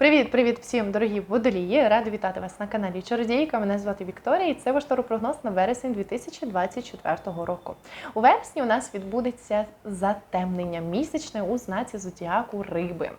Привіт-привіт всім, дорогі водолії! Рада вітати вас на каналі Чародійка. Мене звати Вікторія і це ваш таропрогноз на вересень 2024 року. У вересні у нас відбудеться затемнення місячне у знаці зодіаку Риби.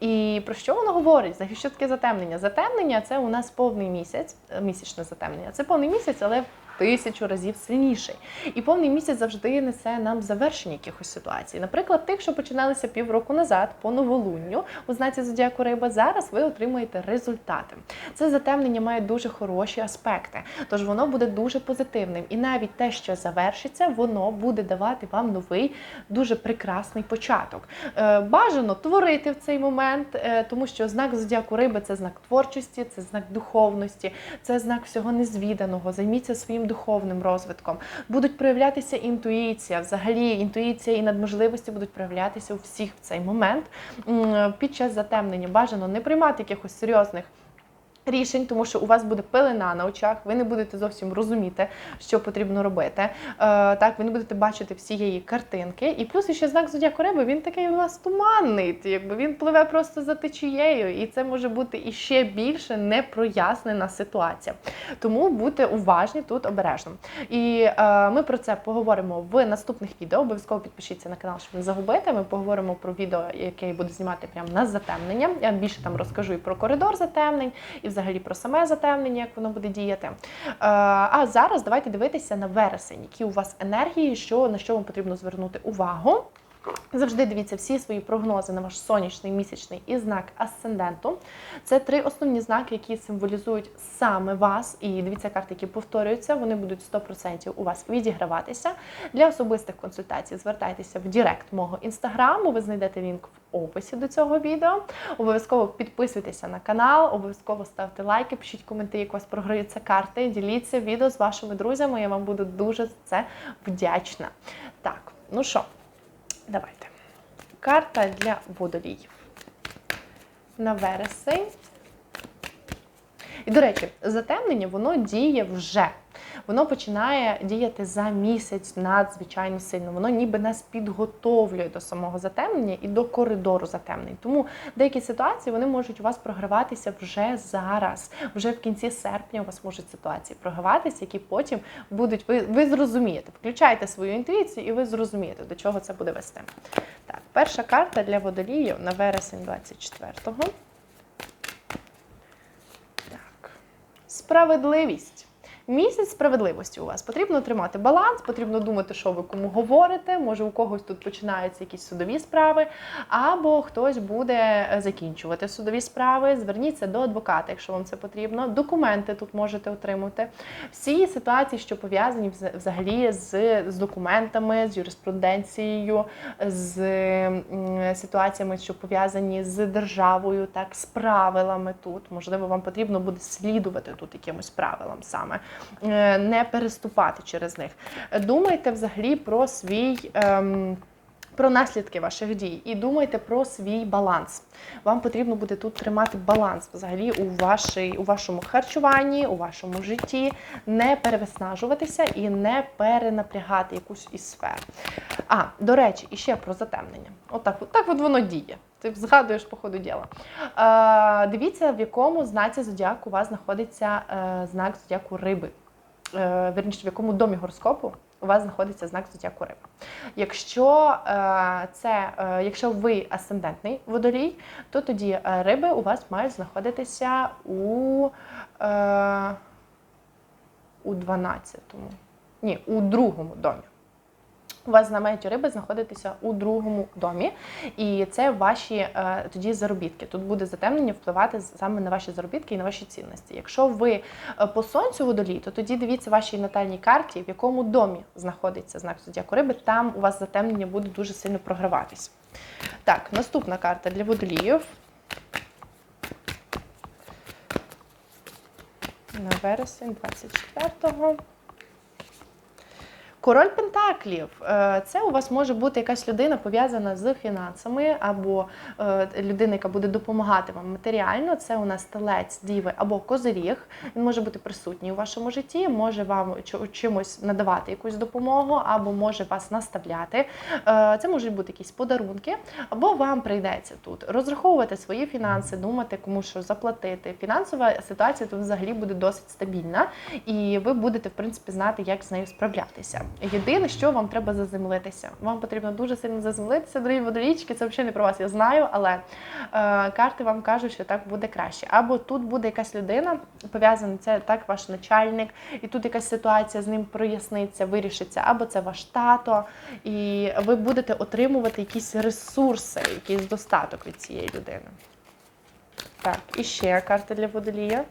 І про що воно говорить? Взагалі, що таке затемнення? Затемнення це у нас повний місяць, місячне затемнення. Це повний місяць, але тисячу разів сильніший. І повний місяць завжди несе нам завершення якихось ситуацій. Наприклад, тих, що починалися півроку назад по новолунню у знаці зодіаку риба, зараз ви отримуєте результати. Це затемнення має дуже хороші аспекти, тож воно буде дуже позитивним. І навіть те, що завершиться, воно буде давати вам новий, дуже прекрасний початок. Е, Бажано творити в цей момент, е, тому що знак зодіаку риби це знак творчості, це знак духовності, це знак всього незвіданого. Займіться своїм духовним розвитком. Будуть проявлятися інтуїція, взагалі інтуїція і надможливості будуть проявлятися у всіх в цей момент. Під час затемнення бажано не приймати якихось серйозних. Рішень, тому що у вас буде пелена на очах, ви не будете зовсім розуміти, що потрібно робити. Е, так, ви не будете бачити всієї картинки. І плюс ще знак зодіаку риби, він такий у вас туманний, якби він пливе просто за течією, і це може бути іще більше непрояснена ситуація. Тому будьте уважні тут обережно. І е, ми про це поговоримо в наступних відео. Обов'язково підпишіться на канал, щоб не загубити. Ми поговоримо про відео, яке я буду знімати прямо на затемнення. Я більше там розкажу і про коридор затемнень, і взагалі про саме затемнення, як воно буде діяти. Е, А зараз давайте дивитися на вересень, які у вас енергії, що на що вам потрібно звернути увагу. Завжди дивіться всі свої прогнози на ваш сонячний, місячний і знак асценденту. Це три основні знаки, які символізують саме вас. І дивіться карти, які повторюються, вони будуть 100% у вас відіграватися. Для особистих консультацій звертайтеся в Директ мого інстаграму. Ви знайдете лінк в описі до цього відео. Обов'язково підписуйтеся на канал, обов'язково ставте лайки, пишіть коментарі, як у вас програються карти. Діліться відео з вашими друзями. Я вам буду дуже за це вдячна. Так, ну що? Давайте. Карта для водоліїв. На вересень. І, до речі, затемнення воно діє вже. Воно починає діяти за місяць надзвичайно сильно. Воно ніби нас підготовлює до самого затемнення і до коридору затемнень. Тому деякі ситуації вони можуть у вас програватися вже зараз. Вже в кінці серпня у вас можуть ситуації програватися, які потім будуть. Ви, ви зрозумієте. Включайте свою інтуїцію і ви зрозумієте, до чого це буде вести. Так, перша карта для водоліїв на вересень 24-го. Так. Справедливість. Місяць справедливості у вас потрібно тримати баланс, потрібно думати, що ви кому говорите. Може, у когось тут починаються якісь судові справи, або хтось буде закінчувати судові справи. Зверніться до адвоката, якщо вам це потрібно. Документи тут можете отримати. Всі ситуації, що пов'язані вз- взагалі з, з документами, з юриспруденцією, з ситуаціями, що пов'язані з державою, так з правилами тут. Можливо, вам потрібно буде слідувати тут якимось правилам саме. Е, не переступати через них. Думайте взагалі про свій. Ем, про наслідки ваших дій і думайте про свій баланс. Вам потрібно буде тут тримати баланс взагалі у, вашій, у вашому харчуванні, у вашому житті, не перевиснажуватися і не перенапрягати якусь із сфер. А, до речі, і ще про затемнення. Отак, от от воно діє. Ти згадуєш по ходу діла. Е, дивіться, в якому знаці зодіаку у вас знаходиться е, знак зодіаку риби. Е, верніше, в якому домі гороскопу у вас знаходиться знак зодіаку риби. Якщо е, це, е, якщо ви асцендентний водолій, то тоді е, риби у вас мають знаходитися у, е, у 12-му. Ні, у другому домі. У вас знаменті риби знаходитися у другому домі, і це ваші е, тоді заробітки. Тут буде затемнення впливати саме на ваші заробітки і на ваші цінності. Якщо ви е, по сонцю водолій, то тоді дивіться вашій натальній карті, в якому домі знаходиться знак зодіаку риби. Там у вас затемнення буде дуже сильно програватись. Так, наступна карта для водоліїв. На вересень 24-го. Король Пентаклів е, це у вас може бути якась людина пов'язана з фінансами, або е, людина, яка буде допомагати вам матеріально. Це у нас телець, діви або козиріг. Він може бути присутній у вашому житті, може вам чимось надавати якусь допомогу, або може вас наставляти. Е, Це можуть бути якісь подарунки, або вам прийдеться тут розраховувати свої фінанси, думати, кому що заплатити. Фінансова ситуація тут взагалі буде досить стабільна, і ви будете в принципі знати, як з нею справлятися. Єдине, що вам треба заземлитися. Вам потрібно дуже сильно заземлитися, дорогі водолічки. Це взагалі не про вас, я знаю, але е, карти вам кажуть, що так буде краще. Або тут буде якась людина пов'язана, це так ваш начальник, і тут якась ситуація з ним проясниться, вирішиться, або це ваш тато, і ви будете отримувати якісь ресурси, якийсь достаток від цієї людини. Так, і ще карта для водолія.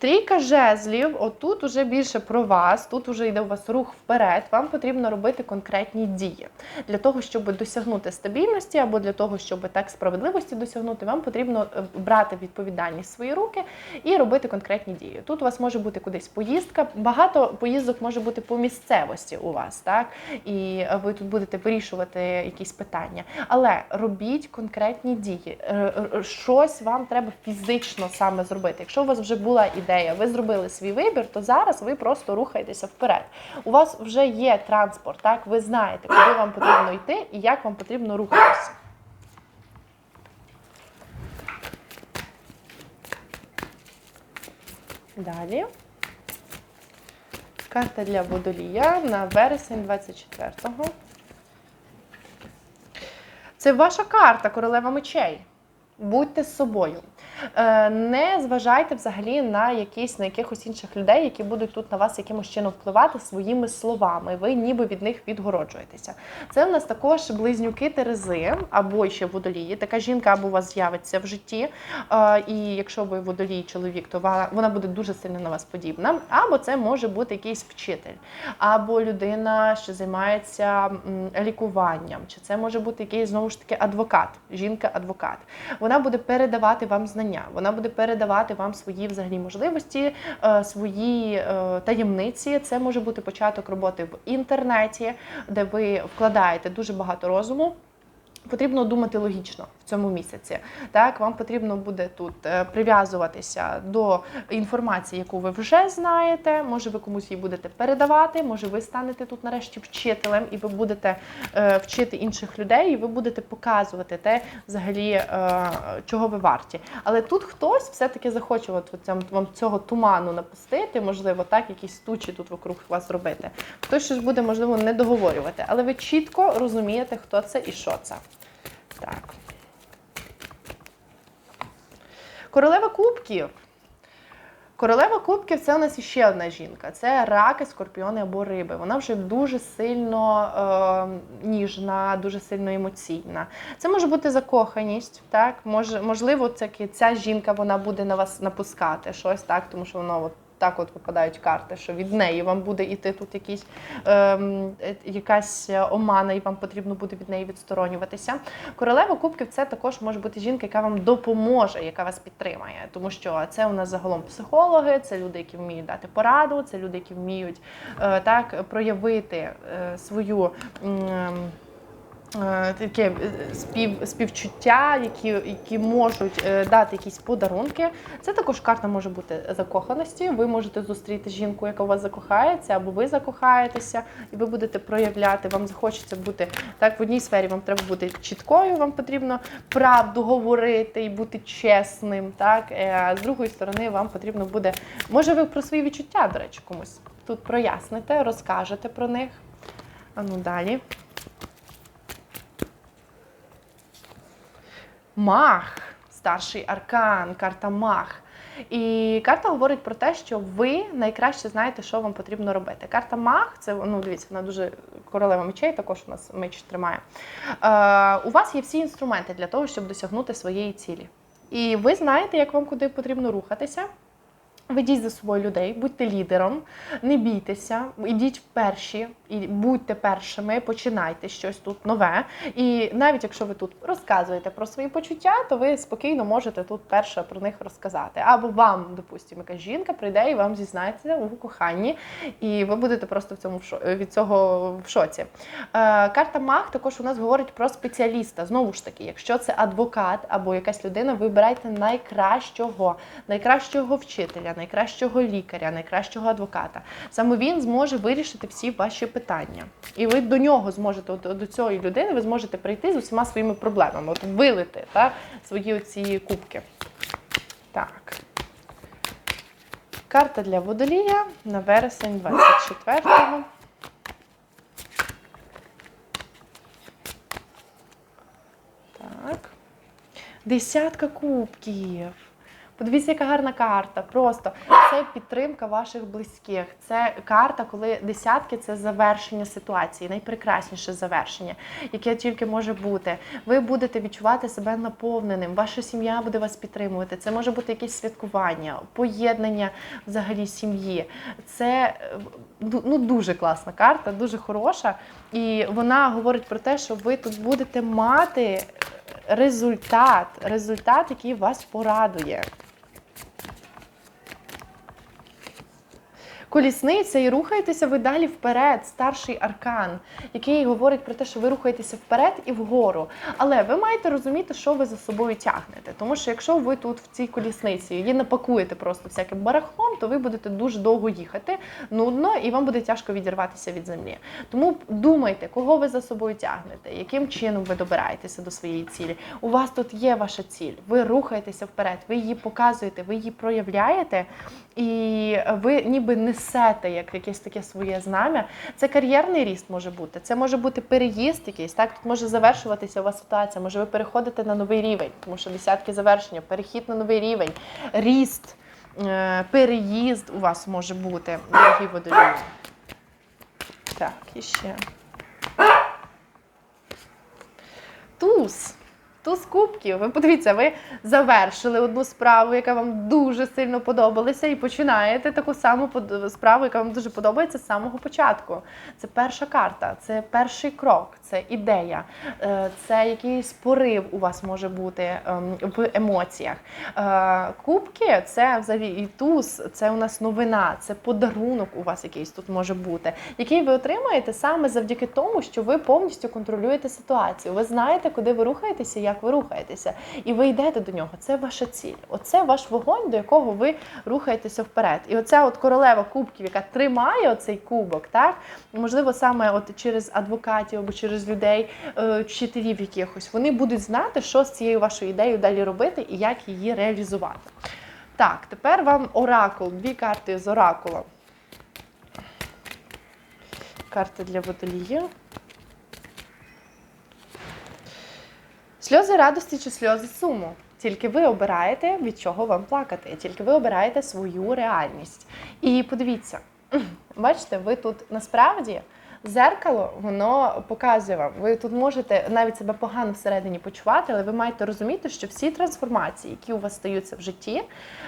Трійка жезлів, отут уже більше про вас, тут вже йде у вас рух вперед. Вам потрібно робити конкретні дії. Для того, щоб досягнути стабільності або для того, щоб так справедливості досягнути, вам потрібно е, брати відповідальність в свої руки і робити конкретні дії. Тут у вас може бути кудись поїздка. Багато поїздок може бути по місцевості у вас, так і ви тут будете вирішувати якісь питання. Але робіть конкретні дії. Е, е, Щось вам треба фізично саме зробити. Якщо у вас вже була ідея, ви зробили свій вибір, то зараз ви просто рухаєтеся вперед. У вас вже є транспорт, так ви знаєте, куди вам потрібно йти і як вам потрібно рухатися. Далі. Карта для водолія на вересень 24-го. Це ваша карта, королева мечей. Будьте з собою. Е, Не зважайте взагалі на якісь на якихось інших людей, які будуть тут на вас якимось чином впливати своїми словами. Ви ніби від них відгороджуєтеся. Це в нас також близнюки Терези або ще водолії. Така жінка або у вас з'явиться в житті. Е, І якщо ви водолій чоловік, то вона буде дуже сильно на вас подібна. Або це може бути якийсь вчитель, або людина, що займається лікуванням, чи це може бути якийсь знову ж таки адвокат, жінка-адвокат. Вона буде передавати вам знання, вона буде передавати вам свої взагалі можливості, е, свої е, таємниці. Це може бути початок роботи в інтернеті, де ви вкладаєте дуже багато розуму. Потрібно думати логічно в цьому місяці. Так, вам потрібно буде тут е, прив'язуватися до інформації, яку ви вже знаєте. Може, ви комусь її будете передавати, може, ви станете тут нарешті вчителем, і ви будете е, вчити інших людей, і ви будете показувати те, взагалі, е, чого ви варті. Але тут хтось все-таки захоче от, от вам цього туману напустити, можливо, так, якісь тучі тут вокруг вас робити. Хтось щось буде, можливо, не договорювати, але ви чітко розумієте, хто це і що це. Так. Королева кубків. Королева кубків це у нас іще одна жінка. Це раки, скорпіони або риби. Вона вже дуже сильно е, ніжна, дуже сильно емоційна. Це може бути закоханість, так може, можливо, ця жінка вона буде на вас напускати щось, так, тому що воно от. Так, от випадають карти, що від неї вам буде йти тут якісь, ем, е, якась омана, і вам потрібно буде від неї відсторонюватися. Королева кубків це також може бути жінка, яка вам допоможе, яка вас підтримає. Тому що це у нас загалом психологи, це люди, які вміють дати пораду, це люди, які вміють е, так проявити е, свою. е, Таке е, спів, співчуття, які, які можуть е, дати якісь подарунки. Це також карта може бути закоханості. Ви можете зустріти жінку, яка у вас закохається, або ви закохаєтеся, і ви будете проявляти. Вам захочеться бути так в одній сфері. Вам треба бути чіткою, вам потрібно правду говорити і бути чесним. Так Е, а з другої сторони, вам потрібно буде, може, ви про свої відчуття, до речі, комусь тут проясните, розкажете про них. А ну далі. Мах, старший аркан, карта Мах. І карта говорить про те, що ви найкраще знаєте, що вам потрібно робити. Карта Мах, це ну дивіться, вона дуже королева мечей, також у нас меч тримає. Е, у вас є всі інструменти для того, щоб досягнути своєї цілі. І ви знаєте, як вам куди потрібно рухатися. Ведіть за собою людей, будьте лідером, не бійтеся, ідіть перші і будьте першими, починайте щось тут нове. І навіть якщо ви тут розказуєте про свої почуття, то ви спокійно можете тут перше про них розказати. Або вам, допустимо, якась жінка прийде і вам зізнається у коханні, і ви будете просто в цьому від цього в шоці. Е, карта Маг також у нас говорить про спеціаліста. Знову ж таки, якщо це адвокат або якась людина, вибирайте найкращого, найкращого вчителя, найкращого лікаря, найкращого адвоката. Саме він зможе вирішити всі ваші питання. І ви до нього зможете, до цієї людини, ви зможете прийти з усіма своїми проблемами, от вилити та, свої оці кубки. Так. Карта для водолія на вересень 24-го. Так. Десятка кубків. Подивіться, яка гарна карта. Просто це підтримка ваших близьких. Це карта, коли десятки це завершення ситуації, найпрекрасніше завершення, яке тільки може бути. Ви будете відчувати себе наповненим. Ваша сім'я буде вас підтримувати. Це може бути якесь святкування, поєднання взагалі сім'ї. Це е, ну, дуже класна карта, дуже хороша. І вона говорить про те, що ви тут будете мати результат, результат, який вас порадує. Колісниця і рухаєтеся ви далі вперед, старший аркан, який говорить про те, що ви рухаєтеся вперед і вгору. Але ви маєте розуміти, що ви за собою тягнете. Тому що якщо ви тут в цій колісниці її напакуєте просто всяким барахлом, то ви будете дуже довго їхати, нудно, і вам буде тяжко відірватися від землі. Тому думайте, кого ви за собою тягнете, яким чином ви добираєтеся до своєї цілі. У вас тут є ваша ціль. Ви рухаєтеся вперед, ви її показуєте, ви її проявляєте, і ви ніби несете як якесь таке своє знам'я. Це кар'єрний ріст може бути. Це може бути переїзд якийсь. Так тут може завершуватися у вас ситуація. Може, ви переходите на новий рівень, тому що десятки завершення, перехід на новий рівень, ріст, е, переїзд у вас може бути, дорогі водолії. Так, і ще. Туз. Туз кубків. Ви подивіться, ви завершили одну справу, яка вам дуже сильно подобалася, і починаєте таку саму справу, яка вам дуже подобається з самого початку. Це перша карта, це перший крок, це ідея, е, це якийсь порив у вас може бути ем, в емоціях. Е, Кубки це взагалі і туз, це у нас новина, це подарунок у вас якийсь тут може бути, який ви отримаєте саме завдяки тому, що ви повністю контролюєте ситуацію. Ви знаєте, куди ви рухаєтеся, як ви рухаєтеся, і ви йдете до нього. Це ваша ціль. Оце ваш вогонь, до якого ви рухаєтеся вперед. І оця от королева кубків, яка тримає оцей кубок, так можливо, саме от через адвокатів або через людей, е, вчителів якихось, вони будуть знати, що з цією вашою ідеєю далі робити і як її реалізувати. Так, тепер вам оракул, дві карти з оракула. Карти для водолія. Сльози радості чи сльози суму. Тільки ви обираєте, від чого вам плакати, тільки ви обираєте свою реальність. І подивіться, бачите, ви тут насправді зеркало, воно показує вам. Ви тут можете навіть себе погано всередині почувати, але ви маєте розуміти, що всі трансформації, які у вас стаються в житті,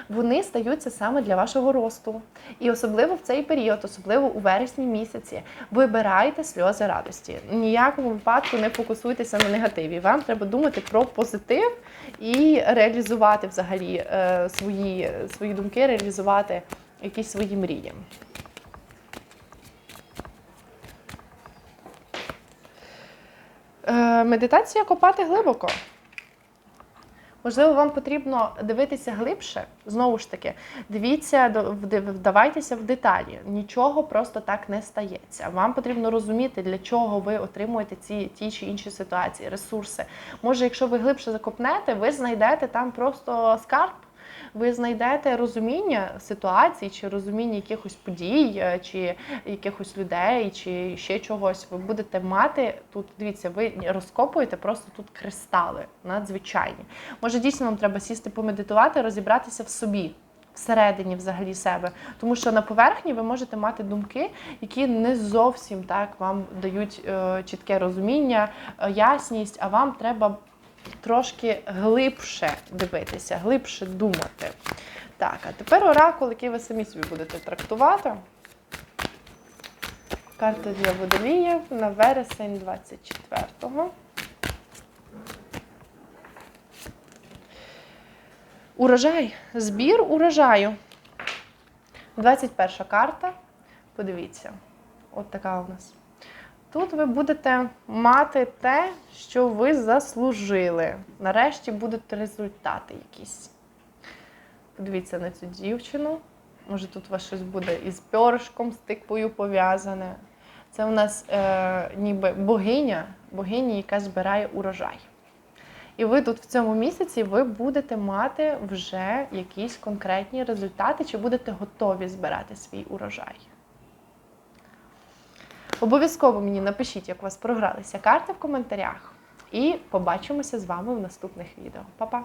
вони стаються саме для вашого росту. І особливо в цей період, особливо у вересні місяці, вибирайте сльози радості. Ніякому випадку не фокусуйтеся на негативі. Вам треба думати про позитив і реалізувати взагалі е, свої, свої думки, реалізувати якісь свої мрії. Е, Медитація копати глибоко. Можливо, вам потрібно дивитися глибше. Знову ж таки, дивіться, вдавайтеся в деталі. Нічого просто так не стається. Вам потрібно розуміти, для чого ви отримуєте ці ті чи інші ситуації, ресурси. Може, якщо ви глибше закопнете, ви знайдете там просто скарб. Ви знайдете розуміння ситуацій, чи розуміння якихось подій, е, чи якихось людей, чи ще чогось. Ви будете мати тут. Дивіться, ви розкопуєте просто тут кристали надзвичайні. Може, дійсно вам треба сісти, помедитувати, розібратися в собі. Всередині взагалі себе, тому що на поверхні ви можете мати думки, які не зовсім так вам дають е, чітке розуміння, е, ясність, а вам треба трошки глибше дивитися, глибше думати. Так, а тепер оракул, який ви самі собі будете трактувати. Карта для водоліїв на вересень 24-го. Урожай. Збір урожаю. 21 карта. Подивіться. От така у нас. Тут ви будете мати те, що ви заслужили. Нарешті будуть результати якісь. Подивіться на цю дівчину. Може, тут у вас щось буде із пьоршком, з тиквою пов'язане. Це у нас е, ніби богиня, богиня, яка збирає урожай. І ви тут в цьому місяці ви будете мати вже якісь конкретні результати, чи будете готові збирати свій урожай. Обов'язково мені напишіть, як у вас програлися карти в коментарях. І побачимося з вами в наступних відео. Па-па!